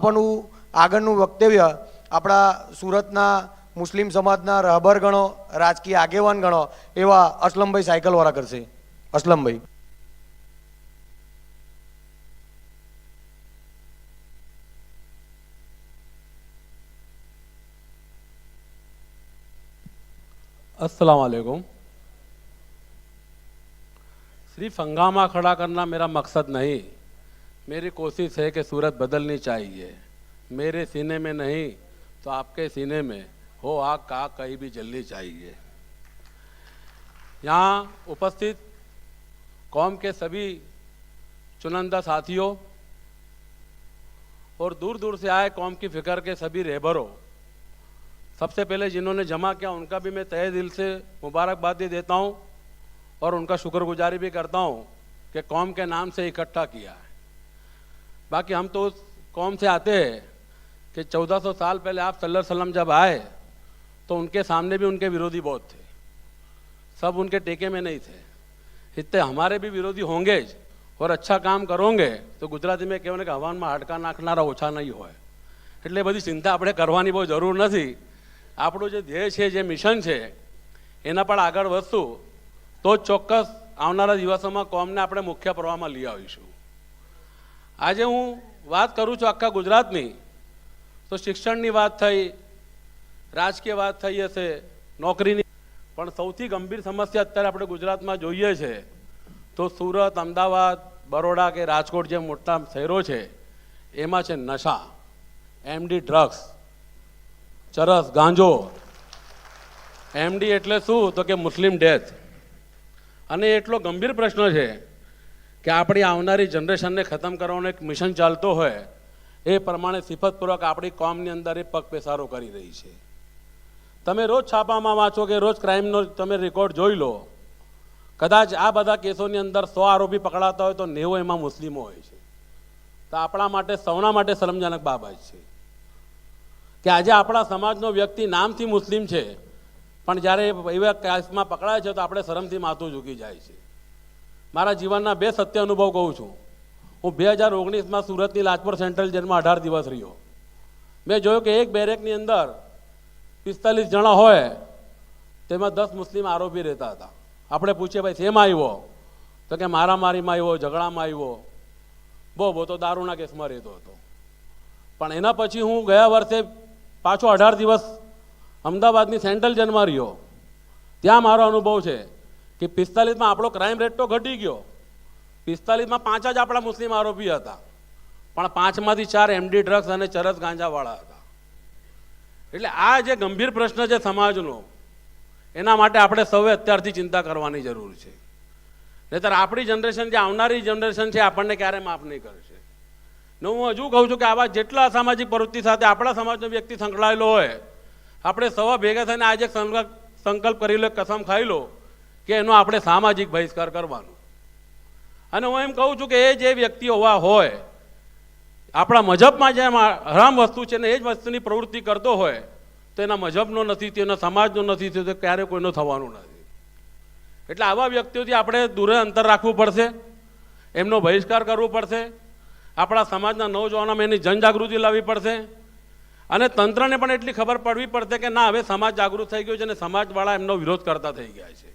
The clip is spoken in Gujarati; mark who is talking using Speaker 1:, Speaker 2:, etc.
Speaker 1: આપવાનું આગળનું વક્તવ્ય આપણા સુરતના મુસ્લિમ સમાજના રહબર ગણો રાજકીય આગેવાન ગણો એવા અસલમભાઈ સાયકલવાળા કરશે અસલમભાઈ
Speaker 2: अस्सलाम वालेकुम सिर्फ हंगामा खड़ा करना मेरा मकसद नहीं मेरी कोशिश है कि सूरत बदलनी चाहिए। मेरे सीने में नहीं तो आपके सीने में हो आग का कहीं भी जलनी चाहिए। यहाँ उपस्थित कौम के सभी चुनिंदा साथियों और दूर दूर से आए कौम की फ़िक्र के सभी रहबरों सबसे पहले जिन्होंने जमा किया, उनका भी मैं तहे दिल से मुबारकबादी देता हूँ और उनका शुक्रगुजारी भी करता हूँ कि कौम के नाम से इकट्ठा किया है। બાકી હમ તો કોમ સે આતે કે हैं સાલ 1400 આપ पहले સલમ જબ अलैहि તો जब સામને तो उनके વિરોધી બહુ થે સબ बहुत ટેકે મેં નહીં થે में હમારે थे। વિરોધી હોંગે જ ઓર અચ્છા और अच्छा કામ કરોંગે તો ગુજરાતીમાં કહેવાય કે હવાનમાં હાડકા નાખનારા ઓછા નહીં હોય એટલે બધી ચિંતા આપણે કરવાની બહુ જરૂર નથી આપણું જે ધ્યેય છે જે મિશન છે એના પણ આગળ વધશું તો ચોક્કસ આવનારા દિવસોમાં કોમને આપણે મુખ્ય પ્રવાહમાં લઈ આવીશું આજે હું વાત કરું છું આખા ગુજરાતની, તો શિક્ષણની વાત થઈ, રાજકીય વાત થઈ હશે, નોકરીની. પણ સૌથી ગંભીર સમસ્યા અત્યારે આપણે ગુજરાતમાં જોઈએ છે, તો સુરત, અમદાવાદ, બરોડા કે રાજકોટ જે મોટા શહેરો છે, એમાં છે નશા, એમડી ડ્રગ્સ, ચરસ, ગાંજો. એમડી એટલે શું? તો કે મુસ્લિમ ડેથ. અને એટલો ગંભીર પ્રશ્ન છે કે આપણી આવનારી જનરેશનને ખતમ કરવાનો એક મિશન ચાલતો હોય, એ પ્રમાણે સિફતપૂર્વક આપણી કોમની અંદર એ પગ પેસારો કરી રહી છે. તમે રોજ છાપામાં વાંચો કે રોજ ક્રાઇમનો તમે રેકોર્ડ જોઈ લો, કદાચ આ બધા કેસોની અંદર સો આરોપી પકડાતા હોય તો નેવું એમાં મુસ્લિમો હોય છે. તો આપણા માટે, સૌના માટે શરમજનક બાબત છે. કે આજે આપણા સમાજનો વ્યક્તિ નામથી મુસ્લિમ છે, પણ જ્યારે એવા કેસમાં પકડાય છે તો આપણે શરમથી માથું ઝૂકી જાય છે. મારા જીવનના બે સત્ય અનુભવ કહું છું. હું બે હજાર ઓગણીસમાં સુરતની લાજપોર સેન્ટ્રલ જેલમાં અઢાર દિવસ રહ્યો. મેં જોયું કે એક બેરેકની અંદર પિસ્તાલીસ જણા હોય, તેમાં દસ મુસ્લિમ આરોપી રહેતા હતા. આપણે પૂછીએ, ભાઈ, શેમાં આવ્યો? તો કે, મારામારીમાં આવ્યો, ઝઘડામાં આવ્યો. બહુ બહુ તો દારૂના કેસમાં રહેતો હતો. પણ એના પછી હું ગયા વર્ષે પાછો અઢાર દિવસ અમદાવાદની સેન્ટ્રલ જેલમાં રહ્યો. ત્યાં મારો અનુભવ છે. કે પિસ્તાલીસમાં આપણો ક્રાઇમ રેટ તો ઘટી ગયો. પિસ્તાલીસમાં પાંચ જ આપણા મુસ્લિમ આરોપી હતા. પણ પાંચમાંથી ચાર એમડી ડ્રગ્સ અને ચરસ ગાંજાવાળા હતા. એટલે આ જે ગંભીર પ્રશ્ન છે સમાજનો, એના માટે આપણે સૌએ અત્યારથી ચિંતા કરવાની જરૂર છે. નહીતર આપણી જનરેશન જે આવનારી જનરેશન છે, આપણને ક્યારે માફ નહીં કરશે. ને હું હજુ કહું છું કે આવા જેટલા સામાજિક પ્રવૃત્તિ સાથે આપણા સમાજનો વ્યક્તિ સંકળાયેલો હોય, આપણે સવા ભેગા થઈને આજે સંકલ્પ કરી લો કસમ ખાઈ લો કે એનો આપણે સામાજિક બહિષ્કાર કરવાનો. અને હું એમ કહું છું કે એ જે વ્યક્તિ હોવા હોય, આપણા મજબમાં જે હરામ વસ્તુ છે ને એ જ વસ્તુની પ્રવૃત્તિ કરતો હોય, તો એના મજબનો નથી તેના સમાજનો નથી તો ક્યારે કોઈનો થવાનું નથી. એટલે આવા વ્યક્તિઓથી આપણે દૂરે અંતર રાખવું પડશે, એમનો બહિષ્કાર કરવો પડશે, આપણા સમાજના નવજવાનોમાં એની જનજાગૃતિ લાવવી પડશે, અને તંત્રને પણ એટલી ખબર પડવી પડશે કે ના, હવે સમાજ જાગૃત થઈ ગયો છે અને સમાજવાળા એમનો વિરોધ કરતા થઈ ગયા છે.